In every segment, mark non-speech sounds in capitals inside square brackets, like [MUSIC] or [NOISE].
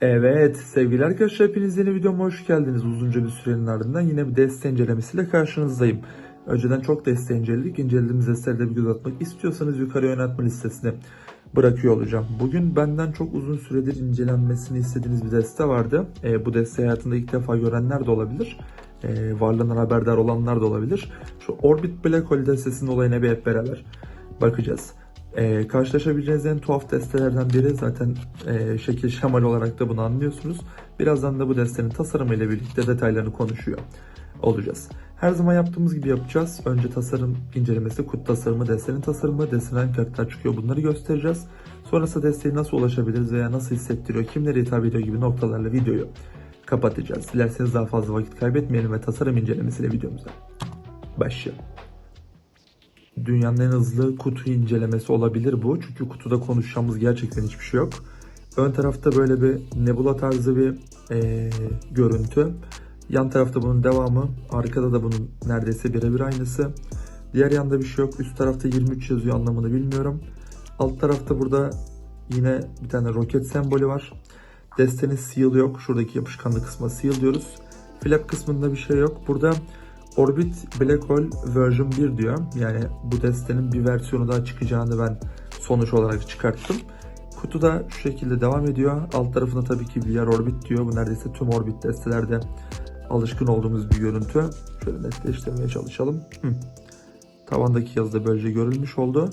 Evet sevgili arkadaşlar hepiniz yeni videoma hoş geldiniz. Uzunca bir sürenin ardından yine bir deste incelemesiyle karşınızdayım. Önceden çok deste inceledik. İncelediğimiz destelere bir göz atmak istiyorsanız yukarı yöneltme listesine bırakıyor olacağım. Bugün benden çok uzun süredir incelenmesini istediğiniz bir deste vardı. E, bu deste hayatında ilk defa görenler de olabilir. E, varlığından haberdar olanlar da olabilir. Şu Orbit Black Hole destesinin olayına bir hep beraber bakacağız. Ee, karşılaşabileceğiniz en tuhaf destelerden biri zaten e, şekil şemal olarak da bunu anlıyorsunuz. Birazdan da bu destenin tasarımı ile birlikte detaylarını konuşuyor olacağız. Her zaman yaptığımız gibi yapacağız. Önce tasarım incelemesi, kut tasarımı, destenin tasarımı, desteden kartlar çıkıyor bunları göstereceğiz. Sonrasında desteğe nasıl ulaşabiliriz veya nasıl hissettiriyor, kimlere hitap ediyor gibi noktalarla videoyu kapatacağız. Dilerseniz daha fazla vakit kaybetmeyelim ve tasarım incelemesiyle videomuza başlayalım. Dünyanın en hızlı kutu incelemesi olabilir bu. Çünkü kutuda konuşacağımız gerçekten hiçbir şey yok. Ön tarafta böyle bir nebula tarzı bir eee, görüntü. Yan tarafta bunun devamı. Arkada da bunun neredeyse birebir aynısı. Diğer yanda bir şey yok. Üst tarafta 23 yazıyor anlamını bilmiyorum. Alt tarafta burada yine bir tane roket sembolü var. Destenin seal yok. Şuradaki yapışkanlı kısma seal diyoruz. Flap kısmında bir şey yok. Burada Orbit Black Hole version 1 diyor. Yani bu destenin bir versiyonu daha çıkacağını ben sonuç olarak çıkarttım. Kutu da şu şekilde devam ediyor. Alt tarafında tabii ki VR Orbit diyor. Bu neredeyse tüm Orbit destelerde alışkın olduğumuz bir görüntü. Şöyle netleştirmeye çalışalım. Hı. Tavandaki yazıda böylece görülmüş oldu.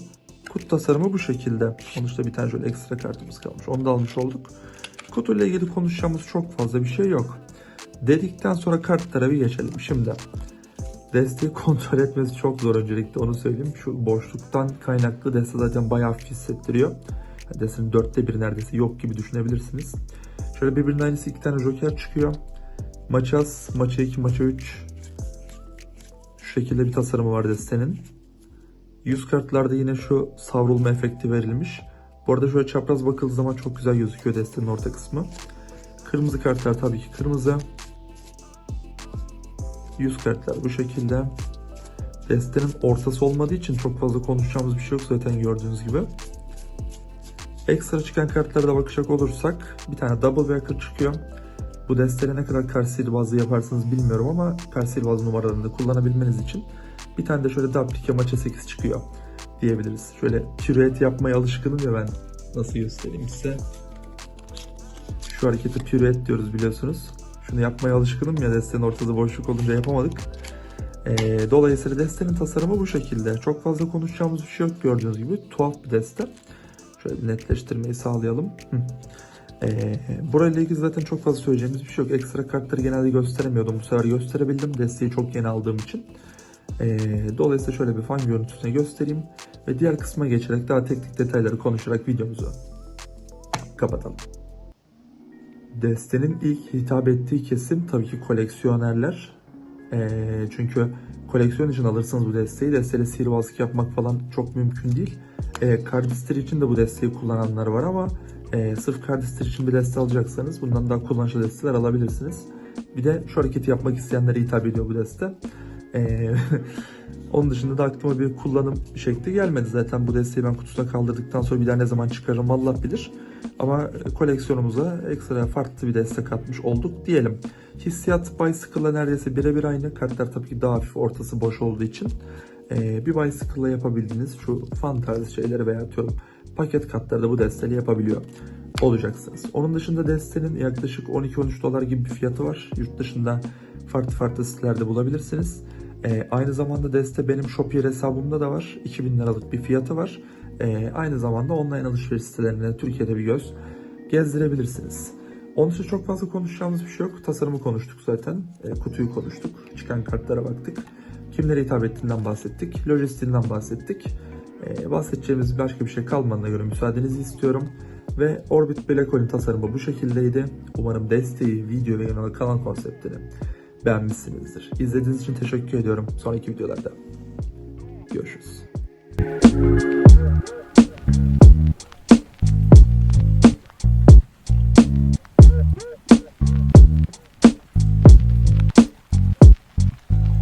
Kutu tasarımı bu şekilde. Sonuçta bir tane şöyle ekstra kartımız kalmış. Onu da almış olduk. Kutuyla ilgili konuşacağımız çok fazla bir şey yok. Dedikten sonra kartlara bir geçelim. Şimdi desteği kontrol etmesi çok zor öncelikle onu söyleyeyim. Şu boşluktan kaynaklı deste zaten bayağı hafif hissettiriyor. Yani Destenin dörtte bir neredeyse yok gibi düşünebilirsiniz. Şöyle birbirinin aynısı iki tane joker çıkıyor. Maça az, maça 2, maça 3. Şu şekilde bir tasarımı var destenin. Yüz kartlarda yine şu savrulma efekti verilmiş. Bu arada şöyle çapraz bakıldığı zaman çok güzel gözüküyor destenin orta kısmı. Kırmızı kartlar tabii ki kırmızı. Yüz kartlar bu şekilde. Destenin ortası olmadığı için çok fazla konuşacağımız bir şey yok zaten gördüğünüz gibi. Ekstra çıkan kartlara da bakacak olursak bir tane double backer çıkıyor. Bu desteyle ne kadar kart sihirbazlığı yaparsınız bilmiyorum ama kart sihirbaz numaralarını kullanabilmeniz için bir tane de şöyle Dappike maça 8 çıkıyor diyebiliriz. Şöyle piruet yapmaya alışkınım ya ben. Nasıl göstereyim size? Şu hareketi piruet diyoruz biliyorsunuz. Şunu yapmaya alışkınım ya destenin ortada boşluk olunca yapamadık. Ee, dolayısıyla destenin tasarımı bu şekilde. Çok fazla konuşacağımız bir şey yok gördüğünüz gibi. Tuhaf bir deste. Şöyle bir netleştirmeyi sağlayalım. Hı. Ee, burayla ilgili zaten çok fazla söyleyeceğimiz bir şey yok. Ekstra kartları genelde gösteremiyordum. Bu sefer gösterebildim. Desteği çok yeni aldığım için. Ee, dolayısıyla şöyle bir fan görüntüsüne göstereyim. Ve diğer kısma geçerek daha teknik detayları konuşarak videomuzu kapatalım. Destenin ilk hitap ettiği kesim tabii ki koleksiyonerler. Ee, çünkü koleksiyon için alırsanız bu desteği desteyle sihirbazlık yapmak falan çok mümkün değil. Ee, Cardistry için de bu desteği kullananlar var ama e, sırf Cardistry için bir deste alacaksanız bundan daha kullanışlı desteler alabilirsiniz. Bir de şu hareketi yapmak isteyenlere hitap ediyor bu deste. Ee, [LAUGHS] onun dışında da aklıma bir kullanım şekli gelmedi. Zaten bu desteği ben kutusuna kaldırdıktan sonra bir daha ne zaman çıkarırım Allah bilir. Ama koleksiyonumuza ekstra farklı bir destek atmış olduk diyelim. Hissiyat Bicycle'la neredeyse birebir aynı. Kartlar tabii ki daha hafif ortası boş olduğu için. Ee, bir Bicycle'la yapabildiğiniz şu fan tarzı şeyleri veya atıyorum paket kartları da bu desteyle yapabiliyor olacaksınız. Onun dışında destenin yaklaşık 12-13 dolar gibi bir fiyatı var. Yurt dışında farklı farklı sitelerde bulabilirsiniz. Ee, aynı zamanda deste benim Shopier hesabımda da var. 2000 liralık bir fiyatı var. Ee, aynı zamanda online alışveriş sitelerine Türkiye'de bir göz gezdirebilirsiniz. Onun için çok fazla konuşacağımız bir şey yok. Tasarımı konuştuk zaten. Ee, kutuyu konuştuk. Çıkan kartlara baktık. Kimlere hitap ettiğinden bahsettik. Lojistiğinden bahsettik. Ee, bahsedeceğimiz başka bir şey kalmadığına göre müsaadenizi istiyorum. Ve Orbit Black Hole'in tasarımı bu şekildeydi. Umarım desteği, video ve yanına kalan konseptini beğenmişsinizdir. İzlediğiniz için teşekkür ediyorum. Sonraki videolarda görüşürüz.